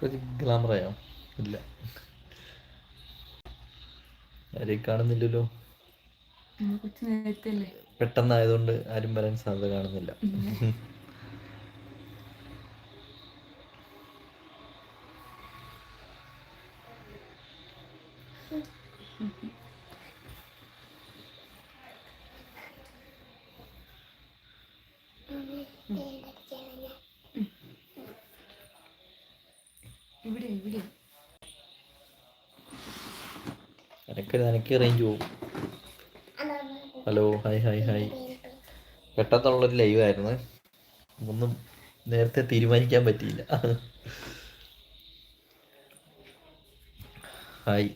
കുറച്ച് ഗ്ലാമറായോ? ഇല്ല. ആരെയും കാണുന്നില്ലല്ലോ. കൊച്ചു നേരത്തെ അല്ലേ പെട്ടെന്നായതുകൊണ്ട് ആരും വരാൻ സാധ്യത കാണുന്നില്ല. ഇവിടെ ഇവിടെ എനക്ക് എനിക്ക് റേഞ്ച് പോകും ഹലോ ഹായ് ഹായ് ഹായ് പെട്ടെന്നുള്ളൊരു ലൈവ് ആയിരുന്നു. ഒന്നും നേരത്തെ തീരുമാനിക്കാൻ പറ്റിയില്ല. ഹായ്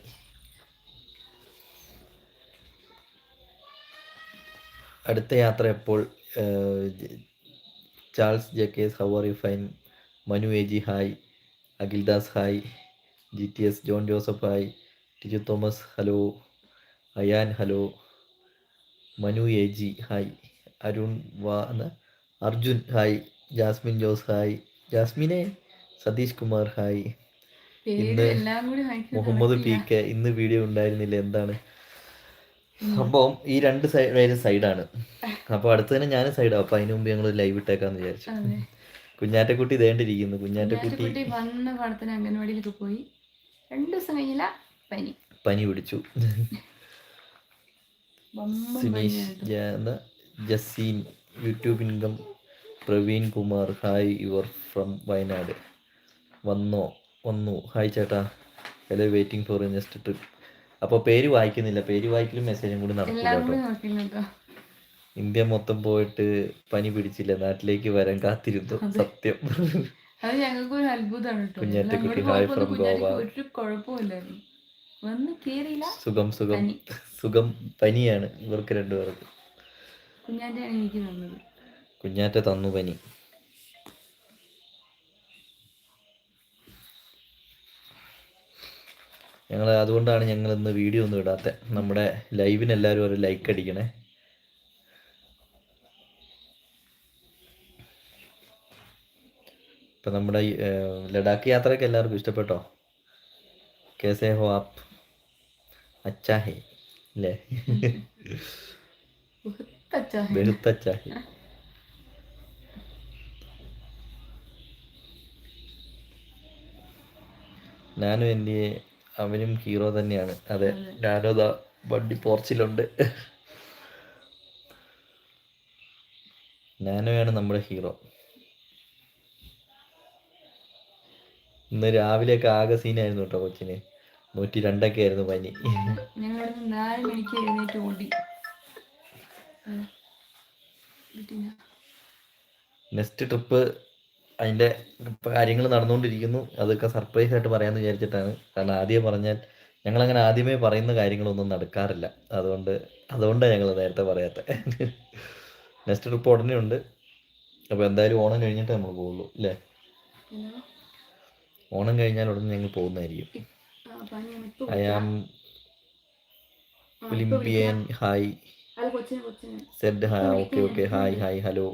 അടുത്ത യാത്ര എപ്പോൾ? Charles J K S how you? Fine. Manu A G hi. Akhildas hi. G T S John Joseph hi. Tiju Thomas hello. Ayan hello. Manu A G hi. Arun വാ Arjun hi. Jasmine Jose hi. ജാസ്മിനെ Satheesh Kumar hi. ഇന്ന് Muhammad P. K ഇന്ന് video ഉണ്ടായിരുന്നില്ല. എന്താണ്? സംഭവം ഈ രണ്ട് side സൈഡാണ്. അപ്പൊ അടുത്ത് തന്നെ ഞാൻ സൈഡാണ് അപ്പൊ അതിന് മുമ്പ് ഞങ്ങൾ ലൈവ് ഇട്ടേക്കാന്ന് വിചാരിച്ചു. കുഞ്ഞാറ്റക്കുട്ടി ഇതേണ്ടിരിക്കുന്നു കുഞ്ഞാറ്റക്കുട്ടി കുട്ടി വന്ന പാടത്തിന് അംഗൻവാടിയിലൊക്കെ പോയി. രണ്ടു ദിവസം കഴിഞ്ഞില്ല. പനി. പനി പിടിച്ചു. സുനീഷ് എന്താ? Jaseen YouTube income Praveen Kumar hi your from Wayanad. വന്നോ? വന്നു. ഹായ് ചേട്ടാ. Hello waiting for next trip. അപ്പോൾ പേര് വായിക്കുന്നില്ല. പേര് വായിക്കലും മെസ്സേജും കൂടി നടക്കില്ല ഇന്ത്യ മൊത്തം പോയിട്ട് പനി പിടിച്ചില്ല. നാട്ടിലേക്ക് വരാൻ കാത്തിരുന്നു. സത്യം. അത് ഞങ്ങൾക്ക് ഒരു അത്ഭുതമാണ് കേട്ടോ. കുഞ്ഞാറ്റക്കുട്ടി, ഹായ് ഫ്രം Goa. ഒരു കുഴപ്പമില്ലായിരുന്നു വന്ന് കേറിയില്ല. സുഖം സുഖം. സുഖം പനിയാണ് ഇവർക്ക് രണ്ടുപേർക്ക്. കുഞ്ഞാറ്റയാണ് എനിക്ക് തന്നത്. കുഞ്ഞാറ്റ തന്നു പനി ഞങ്ങൾ അതുകൊണ്ടാണ് ഞങ്ങൾ ഇന്ന് വീഡിയോ ഒന്നും ഇടാത്ത. നമ്മുടെ ലൈവിന് എല്ലാവരും ഒരു ലൈക്ക് അടിക്കണേ. ഇപ്പം നമ്മുടെ ലഡാക്ക് യാത്രയൊക്കെ എല്ലാവർക്കും ഇഷ്ടപ്പെട്ടോ? കേസേ ഹോ ആപ്പ്. അച്ചാ ഹേ അല്ലേ? തച്ചാ ബഹുത്ത് അച്ചാ ഹേ ഞാനും എന്റെ അവനും ഹീറോ തന്നെയാണ്. അതെ ഞാനും അതാ വണ്ടി പോർച്ചിലുണ്ട്. നാനോയാണ് നമ്മുടെ ഹീറോ. ഇന്ന് രാവിലെയൊക്കെ ആകെ സീനായിരുന്നു കേട്ടോ കൊച്ചിന്. നൂറ്റി രണ്ടൊക്കെ ആയിരുന്നു പനി. ഞങ്ങളിവിടുന്ന് നാല് മണിക്ക് എഴുന്നേറ്റ് ഓടി നെക്സ്റ്റ് ട്രിപ്പ് അതിന്റെ കാര്യങ്ങൾ നടന്നുകൊണ്ടിരിക്കുന്നു. അതൊക്കെ സർപ്രൈസ് ആയിട്ട് പറയാന്ന് വിചാരിച്ചിട്ടാണ്. കാരണം ആദ്യം പറഞ്ഞാൽ ഞങ്ങൾ അങ്ങനെ ആദ്യമേ പറയുന്ന കാര്യങ്ങളൊന്നും നടക്കാറില്ല. അതുകൊണ്ട് അതുകൊണ്ടാണ് ഞങ്ങൾ നേരത്തെ പറയാത്ത. നെക്സ്റ്റ് ട്രിപ്പ് ഉടനെ ഉണ്ട്. അപ്പൊ എന്തായാലും ഓണം കഴിഞ്ഞിട്ടേ നമ്മൾ പോകുള്ളൂ അല്ലേ? ഓണം കഴിഞ്ഞാൽ ഉടനെ ഞങ്ങൾ പോകുന്നതായിരിക്കും. I am Olympian hi. Z ah okay okay hi hi hello.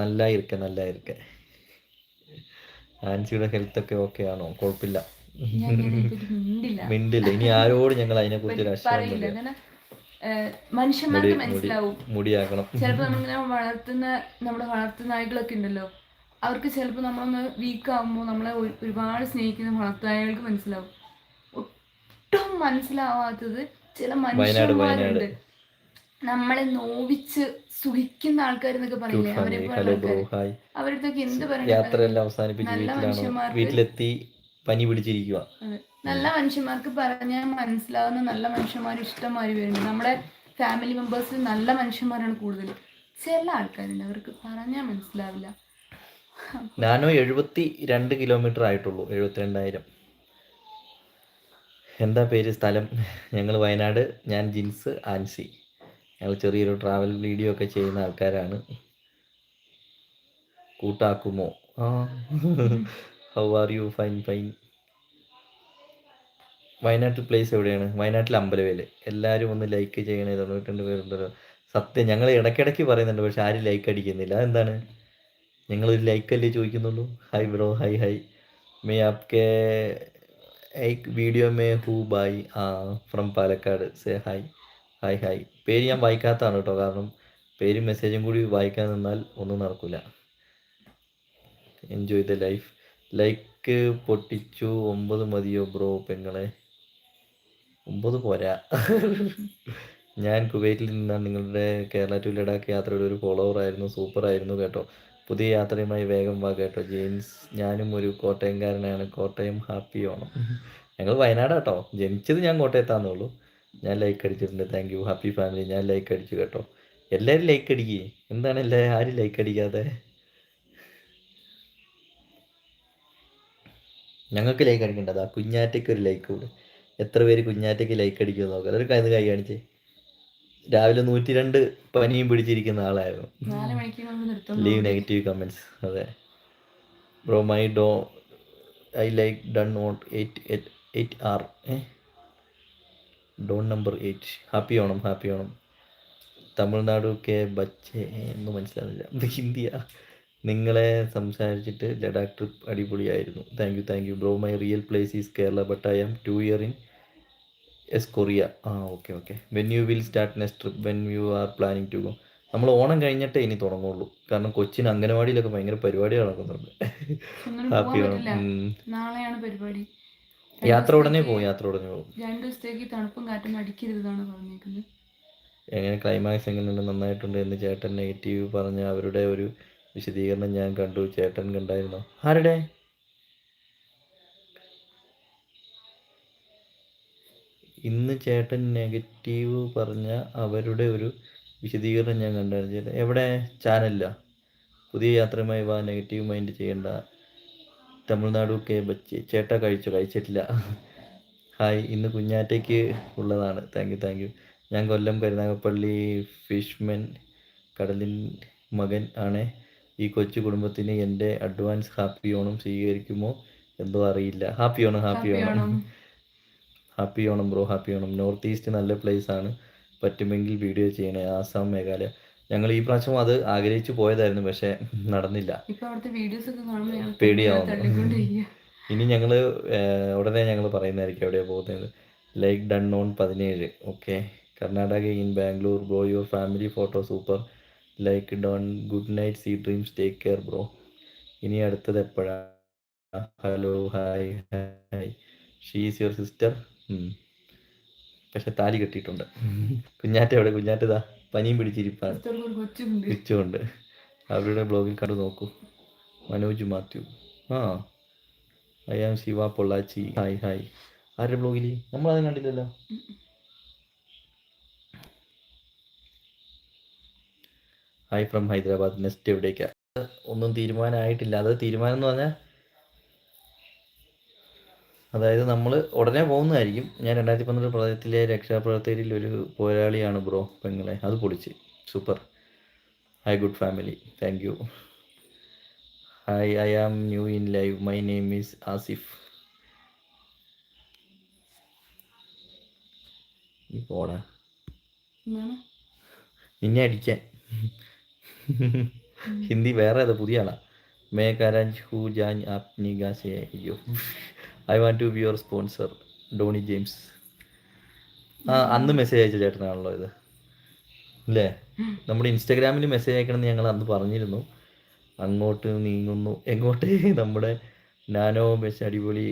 നല്ല ഇരിക്ക നല്ല ഇരിക്ക ആൻസിയുടെ ഹെൽത്ത് ഒക്കെ ഓക്കെ ആണോ? കുഴപ്പമില്ല മിണ്ടില്ല. ഇനി ആരോട് ഞങ്ങൾ അതിനെ കുറിച്ച് മനുഷ്യന്മാർക്ക് മനസ്സിലാവും. മുടിയാക്കണം ചിലപ്പോ നമ്മളിങ്ങനെ വളർത്തുന്ന നമ്മുടെ വളർത്തുന്ന നായ്ക്കളൊക്കെ ഉണ്ടല്ലോ. അവർക്ക് ചിലപ്പോൾ നമ്മളൊന്ന് വീക്ക് ആകുമ്പോൾ നമ്മളെ ഒരുപാട് സ്നേഹിക്കുന്ന വളർത്തായകൾക്ക് മനസ്സിലാവും. ഒട്ടും മനസ്സിലാവാത്തത് ചില മനുഷ്യന്മാരുണ്ട്. നമ്മളെ നോവിച്ച് സുഖിക്കുന്ന ആൾക്കാർ എന്നൊക്കെ പറയില്ലേ? അവരെ അവരുടെ എന്ത് പറയുന്നു നല്ല മനുഷ്യന്മാർക്ക് വീട്ടിലെത്തി പനി പിടിച്ചിരിക്കുക നല്ല മനുഷ്യന്മാർക്ക് പറഞ്ഞാൽ മനസ്സിലാവുന്ന നല്ല മനുഷ്യന്മാർ ഇഷ്ടമായി വരുന്നുണ്ട് നമ്മുടെ ഫാമിലി മെമ്പേഴ്സിൽ നല്ല മനുഷ്യന്മാരാണ് കൂടുതൽ ചില ആൾക്കാരുണ്ട്. അവർക്ക് പറഞ്ഞാൽ മനസ്സിലാവില്ല. നാനോ എഴുപത്തി രണ്ട് കിലോമീറ്റർ ആയിട്ടുള്ളൂ എഴുപത്തിരണ്ടായിരം. എന്താ പേര് സ്ഥലം? ഞങ്ങൾ വയനാട് ഞാൻ ജിൻസ് ആൻസി. ഞങ്ങൾ ചെറിയൊരു ട്രാവൽ വീഡിയോ ഒക്കെ ചെയ്യുന്ന ആൾക്കാരാണ്. കൂട്ടാക്കുമോ? ആ. How are you fine fine വയനാട്ടിൽ പ്ലേസ് എവിടെയാണ്? വയനാട്ടിൽ അമ്പലവേൽ. എല്ലാവരും ഒന്ന് ലൈക്ക് ചെയ്യണേ തൊണ്ണൂറ്റി രണ്ട് പേരുണ്ടല്ലോ. സത്യം ഞങ്ങൾ ഇടയ്ക്കിടയ്ക്ക് പറയുന്നുണ്ട് പക്ഷെ ആരും ലൈക്ക് അടിക്കുന്നില്ല. അതെന്താണ്? ഞങ്ങളൊരു ലൈക്ക് അല്ലേ ചോദിക്കുന്നുള്ളൂ? ഹൈ ബ്രോ ഹൈ ഹൈ മേ ആപ്കെ एक വീഡിയോ മേ ഹൂ ബായ് ആ ഫ്രം പാലക്കാട്. സേ ഹായ് ഹായ് ഹായ് പേര് ഞാൻ വായിക്കാത്തതാണ് കേട്ടോ കാരണം പേരും മെസ്സേജും കൂടി വായിക്കാൻ നിന്നാൽ ഒന്നും നടക്കില്ല എൻജോയ് ദ ലൈഫ് ലൈക്ക് പൊട്ടിച്ചു ഒമ്പത് മതിയോ ബ്രോ പെങ്ങളെ? ഒമ്പത് പോരാ. ഞാൻ കുവൈറ്റിൽ നിന്നാണ് നിങ്ങളുടെ കേരള ടു ലഡാക്ക് യാത്രയുടെ ഒരു ഫോളോവർ ആയിരുന്നു സൂപ്പർ ആയിരുന്നു കേട്ടോ. പുതിയ യാത്രയുമായി വേഗം വാ കേട്ടോ ജെയിംസ്. ഞാനും ഒരു കോട്ടയംകാരനാണ്. കോട്ടയം ഹാപ്പി ഓണം. ഞങ്ങൾ വയനാട് കേട്ടോ ജനിച്ചത് ഞാൻ കോട്ടയത്താന്നുള്ളൂ ഞാൻ ലൈക്ക് അടിച്ചിട്ടുണ്ട്. Thank you. Happy family. ഞാൻ ലൈക്ക് അടിച്ചു കേട്ടോ. എല്ലാവരും ലൈക്ക് അടിക്കേ. എന്താണ് എല്ലാവരും ആരും ലൈക്ക് അടിക്കാതെ? ഞങ്ങൾക്ക് ലൈക്ക് അടിക്കേണ്ടതാ കുഞ്ഞാറ്റയ്ക്ക് ഒരു ലൈക്ക് കൂടെ. എത്ര പേര് കുഞ്ഞാറ്റയ്ക്ക് ലൈക്ക് അടിക്കുമെന്ന് നോക്കാം. ഒരു കൈ കാണിച്ചേ. രാവിലെ നൂറ്റി രണ്ട് പനിയും പിടിച്ചിരിക്കുന്ന ആളായിരുന്നു. ലീവ് നെഗറ്റീവ് കമന്റ്സ് അതെ. Bro my Dr I like done not eight eight R done number eight happy Onam happy Onam. Tamil Nadu K ബച്ചേ എന്ന് മനസ്സിലാകുന്നില്ല ഹിന്ദിയാ. നിങ്ങളെ സംസാരിച്ചിട്ട് ലഡാക്ക് ട്രിപ്പ് അടിപൊളിയായിരുന്നു. Thank you thank you bro my real place is Kerala but I am two year in S Korea ah okay okay when you will start next trip when you are planning to go നമ്മൾ ഓണം കഴിഞ്ഞിട്ടേ ഇനി തുടങ്ങുള്ളൂ. കാരണം കൊച്ചിന് അംഗനവാടിയിലൊക്കെ ഭയങ്കര പരിപാടി നടക്കുന്നുണ്ട് happy Onam നാളെയാണ് പരിപാടി. യാത്ര ഉടനെ പോകും യാത്ര ഉടനെ പോകും രണ്ടു ദിവസത്തേക്ക് തണുപ്പും കാറ്റും അടിക്കരുതാണ് പറഞ്ഞേക്കുന്നത്. എങ്ങനെ ക്ലൈമാക്സ് എങ്ങനെയുണ്ട്? നന്നായിട്ടുണ്ട് എന്ന് ചേട്ടൻ നെഗറ്റീവ് പറഞ്ഞ അവരുടെ ഒരു വിശദീകരണം ഞാൻ കണ്ടു. ചേട്ടൻ കണ്ടായിരുന്നോ? ആരുടെ? ഇന്ന് ചേട്ടൻ നെഗറ്റീവ് പറഞ്ഞ അവരുടെ ഒരു വിശദീകരണം ഞാൻ കണ്ടായിരുന്നു. ചേട്ടൻ എവിടെ? ചാനലില്ല പുതിയ യാത്രയുമായി വാ നെഗറ്റീവ് മൈൻഡ് ചെയ്യേണ്ട. തമിഴ്നാട് കെ ബച്ചി. ചേട്ട കഴിച്ചു? കഴിച്ചിട്ടില്ല. ഹായ് ഇന്ന് കുഞ്ഞാറ്റയ്ക്ക് ഉള്ളതാണ്. Thank you thank you. ഞാൻ കൊല്ലം കരുനാഗപ്പള്ളി ഫിഷ്മെൻ കടലിൻ മകൻ ആണ്. ഈ കൊച്ചു കുടുംബത്തിന് എന്റെ അഡ്വാൻസ് ഹാപ്പി ഓണം സ്വീകരിക്കുമോ എന്തോ അറിയില്ല. Happy Onam happy Onam happy Onam bro happy Onam north east നല്ല പ്ലേസ് ആണ്. പറ്റുമെങ്കിൽ വീഡിയോ ചെയ്യണേ. ആസാം മേഘാലയ. ഞങ്ങൾ ഈ പ്രാവശ്യം അത് ആഗ്രഹിച്ചു പോയതായിരുന്നു പക്ഷെ നടന്നില്ല. പേടിയാവുന്നു. ഇനി ഞങ്ങൾ ഉടനെ ഞങ്ങൾ പറയുന്നതായിരിക്കും എവിടെയാണ് പോകുന്നത്. ലൈക്ക് ഡൺ ഓൺ പതിനേഴ്. Okay Karnataka in Bangalore bro your family photo super like done good night see dreams take care bro ഇനി അടുത്തത് എപ്പോഴാണ് hello hi hi she's your sister പക്ഷെ താലി കെട്ടിയിട്ടുണ്ട്. കുഞ്ഞാറ്റ എവിടെ? കുഞ്ഞാറ്റതാ പനിയും പിടിച്ചിരിപ്പാണ്. കൊച്ചുണ്ട്. അവരുടെ ബ്ലോഗിൽ കണ്ടു നോക്കൂ. മനോജ് മാത്യു. ആ. I am Shiva Pollachi. Hi hi. ആരുടെ ബ്ലോഗിൽ? നമ്മളത് കണ്ടില്ലല്ലോ. Hi from Hyderabad. നെക്സ്റ്റ് എവിടേക്കാ? ഒന്നും തീരുമാനമായിട്ടില്ല. അത് തീരുമാനം എന്ന് പറഞ്ഞാൽ അതായത് നമ്മൾ ഉടനെ പോകുന്നതായിരിക്കും. ഞാൻ രണ്ടായിരത്തി പന്ത്രണ്ട് പ്രളയത്തിലെ രക്ഷാപ്രവർത്തകരിൽ ഒരു പോരാളിയാണ് ബ്രോ പെങ്ങളെ. അത് പൊളിച്ച്. Super. Hi good family. Thank you. Hi I am new in live. My name is Asif. ഈ പോടാ. നിന്നെ അടിക്കാൻ. ഹിന്ദി വേറെ ഏതാ? പുതിയ ആളാ. മേ കരാജ് ഹു ജാൻ ആപ്നി ഗാസെ അയ്യോ. I want to be your sponsor Donny James അന്ന് മെസ്സേജ് അയച്ച ചേട്ടനാണല്ലോ ഇത്. അല്ലേ നമ്മുടെ ഇൻസ്റ്റാഗ്രാമിൽ മെസ്സേജ് അയക്കണമെന്ന് ഞങ്ങൾ അന്ന് പറഞ്ഞിരുന്നു. അങ്ങോട്ട് നീങ്ങുന്നു. എങ്ങോട്ടേ? നമ്മുടെ നാനോ ബസ് അടിപൊളി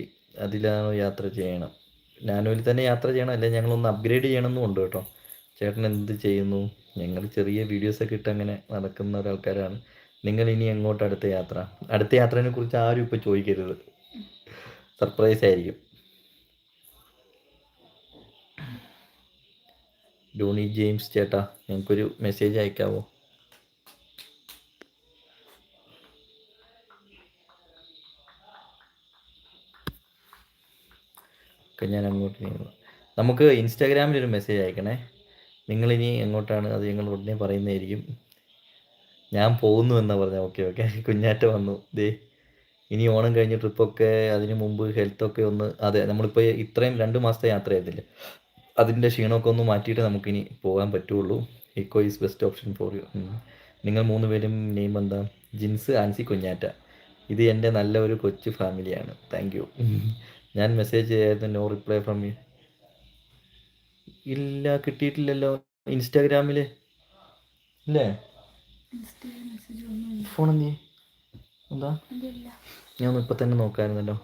അതിലാണോ യാത്ര ചെയ്യണം. നാനോയിൽ തന്നെ യാത്ര ചെയ്യണം. അല്ലെ? ഞങ്ങളൊന്ന് അപ്ഗ്രേഡ് ചെയ്യണമെന്നും ഉണ്ട് കേട്ടോ. ചേട്ടൻ എന്ത് ചെയ്യുന്നു? ഞങ്ങൾ ചെറിയ വീഡിയോസൊക്കെ ഇട്ട് അങ്ങനെ നടക്കുന്ന ഒരാൾക്കാരാണ്. നിങ്ങൾ ഇനി എങ്ങോട്ട് അടുത്ത യാത്ര? അടുത്ത യാത്രയെ കുറിച്ച് ആരും ഇപ്പോൾ ചോദിക്കരുത്. സർപ്രൈസ് ആയിരിക്കും. ഡോണി ജെയിംസ് ചേട്ടാ ഞങ്ങൾക്കൊരു മെസ്സേജ് അയക്കാവോ? ഒക്കെ ഞാൻ അങ്ങോട്ട് നീങ്ങുന്നു. നമുക്ക് ഇൻസ്റ്റാഗ്രാമിൽ ഒരു മെസ്സേജ് അയക്കണേ. നിങ്ങളിനി എങ്ങോട്ടാണ് അത് ഞങ്ങൾ ഉടനെ പറയുന്നതായിരിക്കും. ഞാൻ പോകുന്നു എന്നാ പറഞ്ഞത് ഓക്കെ ഓക്കെ കുഞ്ഞാറ്റ വന്നു. ദേ. ഇനി ഓണം കഴിഞ്ഞ ട്രിപ്പൊക്കെ അതിന് മുമ്പ് ഹെൽത്തൊക്കെ ഒന്ന് അതെ നമ്മളിപ്പോൾ ഇത്രയും രണ്ട് മാസത്തെ യാത്ര ചെയ്തില്ല? അതിന്റെ ക്ഷീണമൊക്കെ ഒന്ന് മാറ്റിയിട്ട് നമുക്കിനി പോകാൻ പറ്റുള്ളൂ. Eco is best option for you നിങ്ങൾ മൂന്ന് പേരും നെയിം എന്താ? ജിൻസ് ആൻസി കുഞ്ഞാറ്റ. ഇത് എന്റെ നല്ല ഒരു കൊച്ചു ഫാമിലിയാണ് താങ്ക് യു ഞാൻ മെസ്സേജ് ചെയ്യായിരുന്നു നോ റിപ്ലൈ ഫ്രം യു ഇല്ല കിട്ടിയിട്ടില്ലല്ലോ. ഇൻസ്റ്റാഗ്രാമിൽ ഇല്ലേ? ഫോൺ എന്തി എന്താ? ഞാൻ ഇപ്പൊ തന്നെ നോക്കായിരുന്നല്ലോ.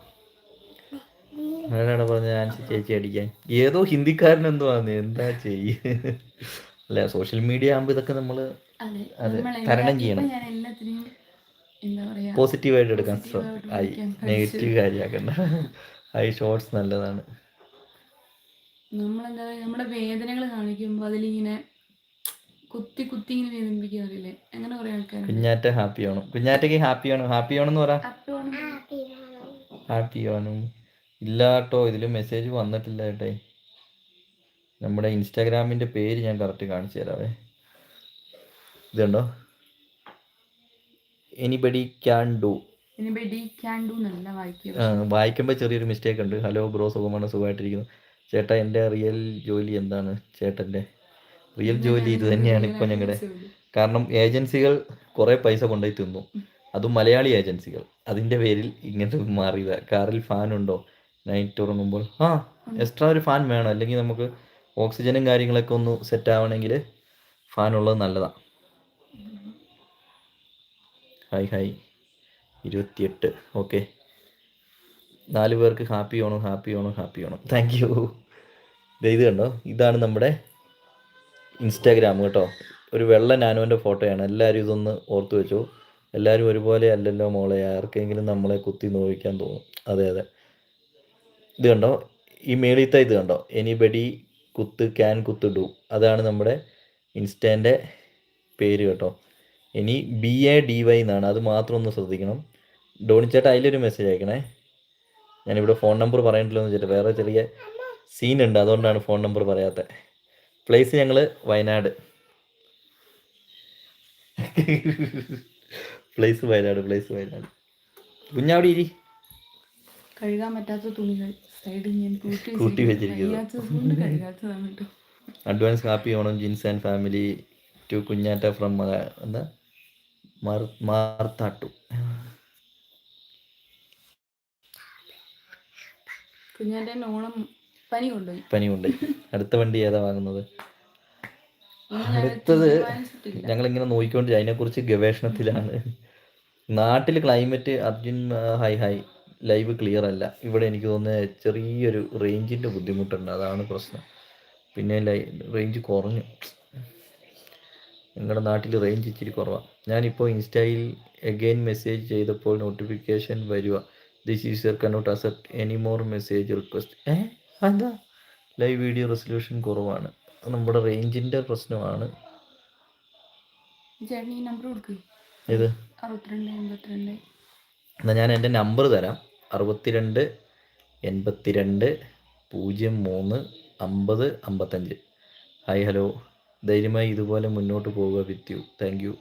ആരാണ് പറഞ്ഞ ആൻസി ചേച്ചി അടിക്കാൻ. ഏതോ ഹിന്ദിക്കാരൻ എന്തോ ആണ് എന്താ ചെയ്യ? അല്ല സോഷ്യൽ മീഡിയ ആകുമ്പോൾ ഇതൊക്കെ നമ്മൾ അതെ തരണം ചെയ്യണം. ഞാൻ പോസിറ്റീവായിട്ട് എടുക്കാൻ ആയി നെഗറ്റീവ് കാര്യമാക്കണ്ട. ഐ ഷോർട്സ് നല്ലതാണ്. നമ്മളെന്താ നമ്മുടെ വേദനകൾ കാണിക്കുമ്പോൾ അതിലിങ്ങനെ കുത്തി കുത്തി ഇങ്ങനെ വേദനിപ്പിക്കാറില്ലേ അങ്ങനെ കുറെ ആൾക്കാർ കുഞ്ഞാറ്റ ഹാപ്പി ആവണം. കുഞ്ഞാറ്റയ്ക്ക് ഹാപ്പി ആണോ ഹാപ്പി ആണെന്ന് എന്ന് പറ. ഹാപ്പി ആണോ ഇല്ല കേട്ടോ. ഇതിൽ മെസ്സേജ് വന്നിട്ടില്ല കേട്ടേ. നമ്മുടെ ഇൻസ്റ്റാഗ്രാമിന്റെ പേര് ഞാൻ കറക്റ്റ് കാണിച്ചു തരാവേ. ഇതുണ്ടോ? എനിബഡി ക്യാൻ ഡു വായിക്കുമ്പോൾ ചെറിയൊരു മിസ്റ്റേക്ക് ഉണ്ട്. ഹലോ ബ്രോ സുഖമാണ്? സുഖമായിട്ടിരിക്കുന്നു. ചേട്ടാ എന്റെ റിയൽ ജോലി എന്താണ്? ചേട്ടന്റെ റിയൽ ജോലി ഇത് തന്നെയാണ് ഇപ്പോൾ ഞങ്ങളുടെ കാരണം ഏജൻസികൾ കുറേ പൈസ കൊണ്ടുപോയി തിന്നു. അതും മലയാളി ഏജൻസികൾ. അതിന്റെ പേരിൽ ഇങ്ങനത്തെ മാറിയതാ കാറിൽ ഫാൻ ഉണ്ടോ? നൈറ്റ് ഉറങ്ങുമ്പോൾ ആ എക്സ്ട്രാ ഒരു ഫാൻ വേണം. അല്ലെങ്കിൽ നമുക്ക് ഓക്സിജനും കാര്യങ്ങളൊക്കെ ഒന്ന് സെറ്റ് ആവണമെങ്കിൽ ഫാൻ ഉള്ളത് നല്ലതാണ് ഹായ് ഹായ് ഇരുപത്തിയെട്ട്. ഓക്കെ നാല് പേർക്ക് happy Onam happy Onam happy Onam. Thank you ഇത് കണ്ടോ? ഇതാണ് നമ്മുടെ ഇൻസ്റ്റാഗ്രാം കേട്ടോ. ഒരു വെള്ള നാനോന്റെ ഫോട്ടോയാണ്. എല്ലാവരും ഇതൊന്ന് ഓർത്ത് വെച്ചു. എല്ലാവരും ഒരുപോലെ അല്ലല്ലോ മോളെ. ആർക്കെങ്കിലും നമ്മളെ കുത്തി നോവിക്കാൻ തോന്നും. അതെ അതെ. ഇത് കണ്ടോ? ഈ മേളിത്തെ ഇത് കണ്ടോ? എനിബഡി കുത്ത് ക്യാൻ കുത്ത് ഡു. അതാണ് നമ്മുടെ ഇൻസ്റ്റാന്റെ പേര് കേട്ടോ. ഇനി ബി എ ഡി വൈ എന്നാണ്. അത് മാത്രം ഒന്ന് ശ്രദ്ധിക്കണം. ഡോണി ചേട്ടാ അതിലൊരു മെസ്സേജ് അയക്കണേ. ഞാനിവിടെ ഫോൺ നമ്പർ പറയണ്ടല്ലോ എന്ന് വെച്ചിട്ട് വേറെ ചെറിയ സീൻ ഉണ്ട്. അതുകൊണ്ടാണ് ഫോൺ നമ്പർ പറയാത്തത് പ്ലേസ് ഞങ്ങൾ Wayanad. Place Wayanad place Wayanad. കുഞ്ഞാവിടെ ഇരി. കഴുകാൻ പറ്റാത്ത തുണികൾ. സൈഡിൽ ഞാൻ കൂട്ടി വെച്ചിരിക്കുന്നു. Advance happy Onam Jins and family to Kunjatta from എന്താ? മാർ- മാർത്താട്ടു. കുഞ്ഞാന്റെ ഓണം പനി കൊണ്ടുപോയി അടുത്ത വണ്ടി ഏതാ വാങ്ങുന്നത്? അടുത്തത് ഞങ്ങൾ അടുത്തത് നോക്കിക്കൊണ്ടിരിക്കും ഞങ്ങളിങ്ങനെ നോക്കിക്കൊണ്ട് അതിനെക്കുറിച്ച് ഗവേഷണത്തിലാണ്. നാട്ടിൽ climate Arjun hi hi live clear അല്ല. ഇവിടെ എനിക്ക് തോന്നുന്നത് ചെറിയൊരു റേഞ്ചിന്റെ ബുദ്ധിമുട്ടുണ്ട്. അതാണ് പ്രശ്നം. പിന്നെ ലൈ റേഞ്ച് കുറഞ്ഞു. ഞങ്ങളുടെ നാട്ടിൽ റേഞ്ച് ഇച്ചിരി കുറവാണ് ഞാനിപ്പോൾ ഇൻസ്റ്റയിൽ എഗെയിൻ മെസ്സേജ് ചെയ്തപ്പോൾ നോട്ടിഫിക്കേഷൻ വരിക this is your cannot accept any more message request ഏ? എന്താ ലൈവ് വീഡിയോ റെസൊല്യൂഷൻ കുറവാണ്. നമ്മുടെ റേഞ്ചിന്റെ പ്രശ്നമാണ്. ഇത് അറുപത്തിരണ്ട് ഞാൻ എന്റെ നമ്പർ തരാം. അറുപത്തിരണ്ട് എൺപത്തിരണ്ട് പൂജ്യം മൂന്ന് അമ്പത് അമ്പത്തഞ്ച്. Hi hello. ധൈര്യമായി ഇതുപോലെ മുന്നോട്ട് പോവുക with you thank you.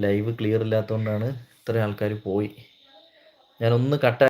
Live clear ഇല്ലാത്തതുകൊണ്ടാണ് ഇത്ര ആൾക്കാർ പോയി. ഞാനൊന്ന് കട്ട